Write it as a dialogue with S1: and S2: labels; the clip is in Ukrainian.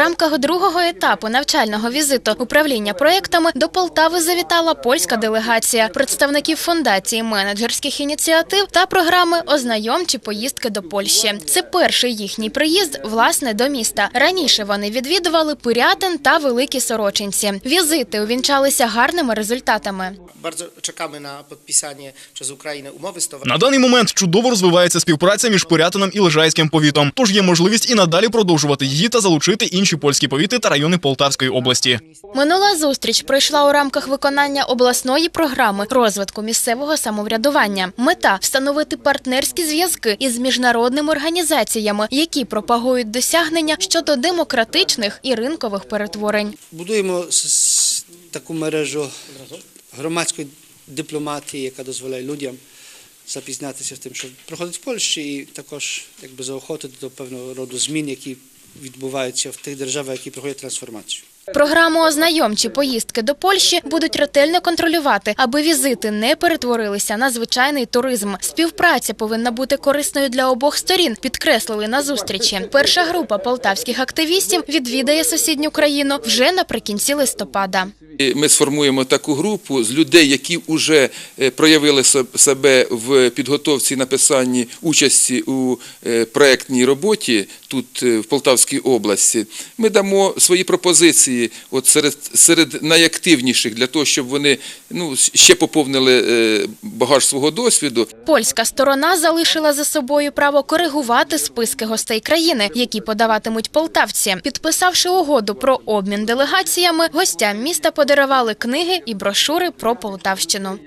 S1: рамках другого етапу навчального візиту управління проектами до Полтави завітала польська делегація, представників фундації менеджерських ініціатив та програми Ознайомчі поїздки до Польщі. Це перший їхній приїзд власне до міста. Раніше вони відвідували Пирятин та Великі Сорочинці. Візити увінчалися гарними результатами.
S2: Na podpisanie przez Ukrainę umowy stowarzyszeniowej.
S3: На даний момент чудово розвивається співпраця між Порятином і Лежайським повітом. Тож є можливість і надалі продовжувати її та залучити інші польські повіти та райони Полтавської області.
S1: Минула зустріч пройшла у рамках виконання обласної програми розвитку місцевого самоврядування. Мета встановити партнерські зв'язки із міжнародними організаціями, які пропагують досягнення щодо демократичних і ринкових перетворень.
S4: Будуємо таку мережу громадської дипломатії, яка дозволяє людям запізнятися з тим, що проходить в Польщі, і також якби заохотити до певного роду змін, які відбуваються в тих державах, які проходять трансформацію.
S1: Програму ознайомчі поїздки до Польщі будуть ретельно контролювати, аби візити не перетворилися на звичайний туризм. Співпраця повинна бути корисною для обох сторін. Підкреслили на зустрічі. Перша група полтавських активістів відвідає сусідню країну вже наприкінці листопада.
S5: Ми сформуємо таку групу з людей, які вже е, проявили себе в підготовці і написанні участі у е, проектній роботі тут е, в Полтавській області. Ми дамо свої пропозиції от серед, серед найактивніших для того, щоб вони ну, ще поповнили е, багаж свого досвіду.
S1: Польська сторона залишила за собою право коригувати списки гостей країни, які подаватимуть полтавці. Підписавши угоду про обмін делегаціями, гостям міста подарували книги і брошури про Полтавщину.